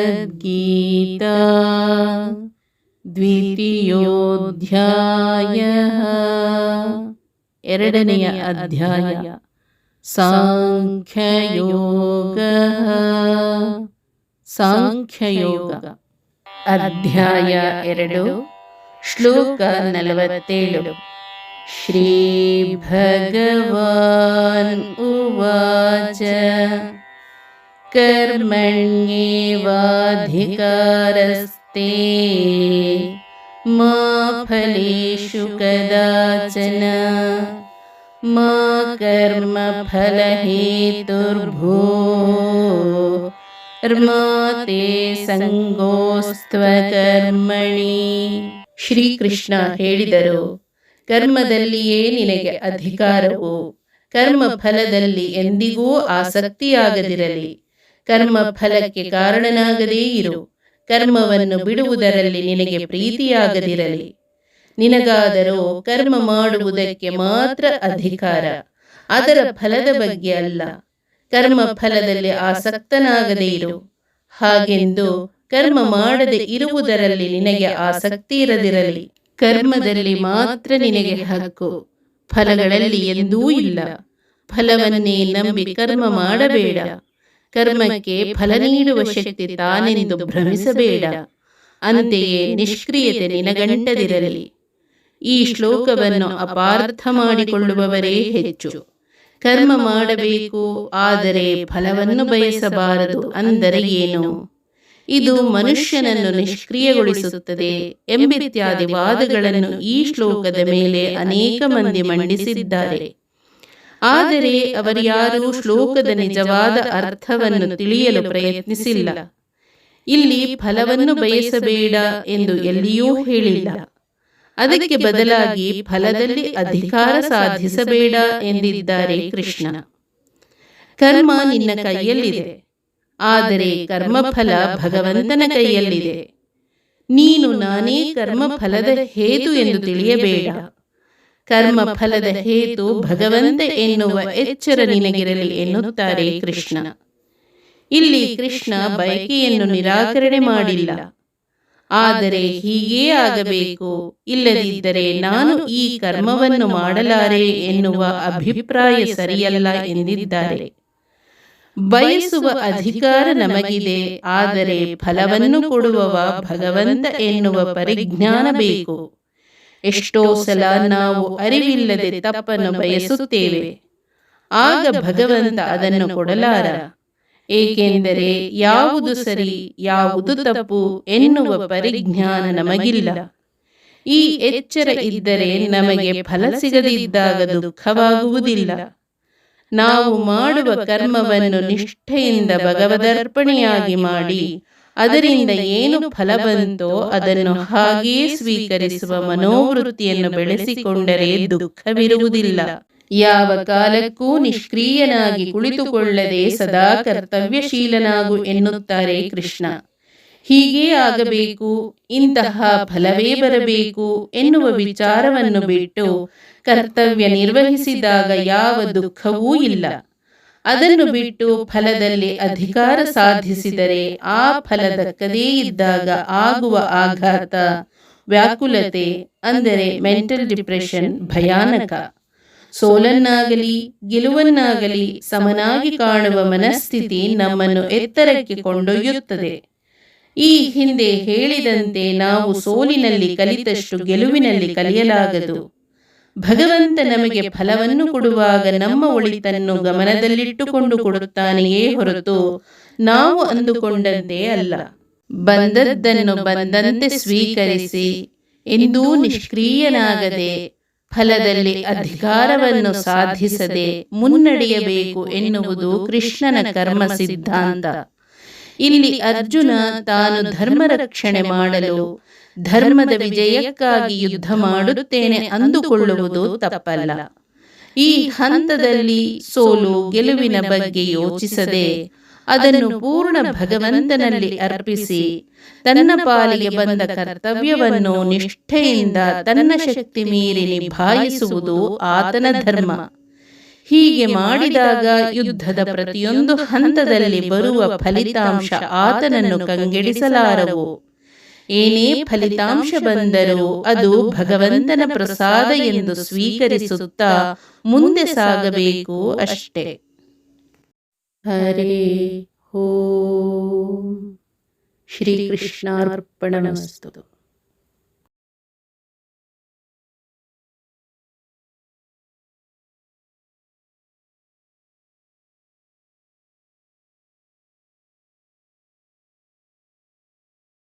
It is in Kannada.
श्रीमद्भगवद्गीता द्वितीयोऽध्यायः ಎರಡನೆಯ ಅಧ್ಯಾಯ ಸಾಂಖ್ಯಯೋಗ ಸಾಂಖ್ಯಯೋಗ ಅಧ್ಯಾಯ ಎರಡು श्लोक नलव श्रीभगवान् उवाच। कर्मण्येवाधिकारस्ते मा फलेषु कदाचन। मा कर्मफलहेतुर्भो। र्मा ते सङ्गोस्त्वकर्मणि। ಶ್ರೀಕೃಷ್ಣ ಹೇಳಿದರು, ಕರ್ಮದಲ್ಲಿಯೇ ನಿನಗೆ ಅಧಿಕಾರವು. ಕರ್ಮ ಫಲದಲ್ಲಿ ಎಂದಿಗೂ ಆಸಕ್ತಿಯಾಗದಿರಲಿ. ಕರ್ಮ ಫಲಕ್ಕೆ ಕಾರಣನಾಗದೇ ಇರು. ಕರ್ಮವನ್ನು ಬಿಡುವುದರಲ್ಲಿ ನಿನಗೆ ಪ್ರೀತಿಯಾಗದಿರಲಿ. ನಿನಗಾದರೂ ಕರ್ಮ ಮಾಡುವುದಕ್ಕೆ ಮಾತ್ರ ಅಧಿಕಾರ. ಅದರ ಫಲದ ಬಗ್ಗೆ ಅಲ್ಲ. ಕರ್ಮ ಫಲದಲ್ಲಿ ಆಸಕ್ತನಾಗದೇ ಇರು. ಹಾಗೆಂದು ಕರ್ಮ ಮಾಡದೆ ಇರುವುದರಲ್ಲಿ ನಿನಗೆ ಆಸಕ್ತಿ ಇರದಿರಲಿ. ಕರ್ಮದಲ್ಲಿ ಮಾತ್ರ ನಿನಗೆ ಹಕ್ಕು. ಫಲಗಳಲ್ಲಿ ಎಂದೂ ಇಲ್ಲ. ಫಲವನ್ನೇ ನಂಬಿ ಕರ್ಮ ಮಾಡಬೇಡ. ಕರ್ಮಕ್ಕೆ ಫಲ ನೀಡುವ ಶಕ್ತಿ ತಾನೆಂದು ಭ್ರಮಿಸಬೇಡ. ಅಂತೆಯೇ ನಿಷ್ಕ್ರಿಯತೆ ನಿನಗಂಟದಿರಲಿ. ಈ ಶ್ಲೋಕವನ್ನು ಅಪಾರ್ಥ ಮಾಡಿಕೊಳ್ಳುವವರೇ ಹೆಚ್ಚು. ಕರ್ಮ ಮಾಡಬೇಕು ಆದರೆ ಫಲವನ್ನು ಬಯಸಬಾರದು. ಅಂದರೆ ಏನು? ಇದು ಮನುಷ್ಯನನ್ನು ನಿಷ್ಕ್ರಿಯಗೊಳಿಸುತ್ತದೆ ಎಂಬಿತ್ಯಾದಿ ವಾದಗಳನ್ನು ಈ ಶ್ಲೋಕದ ಮೇಲೆ ಅನೇಕ ಮಂದಿ ಮಂಡಿಸಿದ್ದಾರೆ. ಆದರೆ ಅವರ್ಯಾರೂ ಶ್ಲೋಕದ ನಿಜವಾದ ಅರ್ಥವನ್ನು ತಿಳಿಯಲು ಪ್ರಯತ್ನಿಸಿಲ್ಲ. ಇಲ್ಲಿ ಫಲವನ್ನು ಬಯಸಬೇಡ ಎಂದು ಎಲ್ಲಿಯೂ ಹೇಳಿಲ್ಲ. ಅದಕ್ಕೆ ಬದಲಾಗಿ ಫಲದಲ್ಲಿ ಅಧಿಕಾರ ಸಾಧಿಸಬೇಡ ಎಂದಿದ್ದಾರೆ ಕೃಷ್ಣ. ಕರ್ಮ ನಿನ್ನ ಕೈಯಲ್ಲಿದೆ. ಆದರೆ ಕರ್ಮಫಲ ಭಗವಂತನ ಕೈಯಲ್ಲಿದೆ. ನೀನು ನಾನೇ ಕರ್ಮಫಲದ ಹೇತು ಎಂದು ತಿಳಿಯಬೇಡ. ಕರ್ಮಫಲದ ಹೇತು ಭಗವಂತ ಎನ್ನುವ ಎಚ್ಚರ ನಿನಗಿರಲಿ ಎನ್ನುತ್ತಾರೆ ಕೃಷ್ಣ. ಇಲ್ಲಿ ಕೃಷ್ಣ ಬಯಕೆಯನ್ನು ನಿರಾಕರಣೆ ಮಾಡಿಲ್ಲ. ಆದರೆ ಹೀಗೇ ಆಗಬೇಕು. ಇಲ್ಲದಿದ್ದರೆ ನಾನು ಈ ಕರ್ಮವನ್ನು ಮಾಡಲಾರೆ ಎನ್ನುವ ಅಭಿಪ್ರಾಯ ಸರಿಯಲ್ಲ ಎಂದಿದ್ದಾರೆ. ಬಯಸುವ ಅಧಿಕಾರ ನಮಗಿದೆ, ಆದರೆ ಫಲವನ್ನು ಕೊಡುವವ ಭಗವಂತ ಎನ್ನುವ ಪರಿಜ್ಞಾನ ಬೇಕು. ಎಷ್ಟೋ ಸಲ ನಾವು ಅರಿವಿಲ್ಲದೆ ತಪ್ಪನ್ನು ಬಯಸುತ್ತೇವೆ. ಆಗ ಭಗವಂತ ಅದನ್ನು ಕೊಡಲಾರ. ಏಕೆಂದರೆ ಯಾವುದು ಸರಿ, ಯಾವುದು ತಪ್ಪು ಎನ್ನುವ ಪರಿಜ್ಞಾನ ನಮಗಿಲ್ಲ. ಈ ಎಚ್ಚರ ಇದ್ದರೆ ನಮಗೆ ಫಲ ಸಿಗದಿದ್ದಾಗ ದುಃಖವಾಗುವುದಿಲ್ಲ. ನಾವು ಮಾಡುವ ಕರ್ಮವನ್ನು ನಿಷ್ಠೆಯಿಂದ ಭಗವದರ್ಪಣೆಯಾಗಿ ಮಾಡಿ. ಅದರಿಂದ ಏನು ಫಲ ಬಂತೋ ಅದನ್ನು ಹಾಗೆಯೇ ಸ್ವೀಕರಿಸುವ ಮನೋವೃತ್ತಿಯನ್ನು ಬೆಳೆಸಿಕೊಂಡರೆ ದುಃಖವಿರುವುದಿಲ್ಲ. ಯಾವ ಕಾಲಕ್ಕೂ ನಿಷ್ಕ್ರಿಯನಾಗಿ ಕುಳಿತುಕೊಳ್ಳದೆ ಸದಾ ಕರ್ತವ್ಯಶೀಲನಾಗು ಎನ್ನುತ್ತಾರೆ ಕೃಷ್ಣ. ಹೀಗೇ ಆಗಬೇಕು. ಇಂತಹ ಫಲವೇ ಬರಬೇಕು ಎನ್ನುವ ವಿಚಾರವನ್ನು ಬಿಟ್ಟು ಕರ್ತವ್ಯ ನಿರ್ವಹಿಸಿದಾಗ ಯಾವ ದುಃಖವೂ ಇಲ್ಲ. ಅದನ್ನು ಬಿಟ್ಟು ಫಲದಲ್ಲಿ ಅಧಿಕಾರ ಸಾಧಿಸಿದರೆ ಆ ಫಲ ದಕ್ಕದೇ ಇದ್ದಾಗ ಆಗುವ ಆಘಾತ, ವ್ಯಾಕುಲತೆ, ಅಂದರೆ ಮೆಂಟಲ್ ಡಿಪ್ರೆಷನ್ ಭಯಾನಕ. ಸೋಲನ್ನಾಗಲಿ, ಗೆಲುವನ್ನಾಗಲಿ ಸಮನಾಗಿ ಕಾಣುವ ಮನಸ್ಥಿತಿ ನಮ್ಮನ್ನು ಎತ್ತರಕ್ಕೆ ಕೊಂಡೊಯ್ಯುತ್ತದೆ. ಈ ಹಿಂದೆ ಹೇಳಿದಂತೆ ನಾವು ಸೋಲಿನಲ್ಲಿ ಕಲಿತಷ್ಟು ಗೆಲುವಿನಲ್ಲಿ ಕಲಿಯಲಾಗದು. ಭಗವಂತ ನಮಗೆ ಫಲವನ್ನು ಕೊಡುವಾಗ ನಮ್ಮ ಒಳಿತನ್ನು ಗಮನದಲ್ಲಿಟ್ಟುಕೊಂಡು ಕೊಡುತ್ತಾನೆಯೇ ಹೊರತು ನಾವು ಅಂದುಕೊಂಡಂತೆ ಅಲ್ಲ. ಬಂದದ್ದನ್ನು ಬಂದಂತೆ ಸ್ವೀಕರಿಸಿ, ಎಂದೂ ನಿಷ್ಕ್ರಿಯನಾಗದೆ, ಫಲದಲ್ಲಿ ಅಧಿಕಾರವನ್ನು ಸಾಧಿಸದೆ ಮುನ್ನಡೆಯಬೇಕು ಎನ್ನುವುದು ಕೃಷ್ಣನ ಕರ್ಮ ಸಿದ್ಧಾಂತ ಇಲ್ಲಿ ಅರ್ಜುನ ತಾನು ಧರ್ಮ ರಕ್ಷಣೆ ಮಾಡಲು, ಧರ್ಮದ ವಿಜಯಕ್ಕಾಗಿ ಯುದ್ಧ ಮಾಡುತ್ತೇನೆ ಅಂದುಕೊಳ್ಳುವುದು ತಪ್ಪಲ್ಲ. ಈ ಹಂತದಲ್ಲಿ ಸೋಲು ಗೆಲುವಿನ ಬಗ್ಗೆ ಯೋಚಿಸದೆ ಅದನ್ನು ಪೂರ್ಣ ಭಗವಂತನಲ್ಲಿ ಅರ್ಪಿಸಿ, ತನ್ನ ಪಾಲಿಗೆ ಬಂದ ಕರ್ತವ್ಯವನ್ನು ನಿಷ್ಠೆಯಿಂದ ತನ್ನ ಶಕ್ತಿ ಮೀರಿ ನಿಭಾಯಿಸುವುದು ಆತನ ಧರ್ಮ. ಹೀಗೆ ಮಾಡಿದಾಗ ಯುದ್ಧದ ಪ್ರತಿಯೊಂದು ಹಂತದಲ್ಲಿ ಬರುವ ಫಲಿತಾಂಶ ಆತನನ್ನು ಕಂಗೆಡಿಸಲಾರವು. ಏನೇ ಫಲಿತಾಂಶ ಬಂದರೂ ಅದು ಭಗವಂತನ ಪ್ರಸಾದ ಎಂದು ಸ್ವೀಕರಿಸುತ್ತಾ ಮುಂದೆ ಸಾಗಬೇಕು ಅಷ್ಟೇ. ಹರೇ ಓಂ. ಶ್ರೀಕೃಷ್ಣಾರ್ಪಣಮಸ್ತು.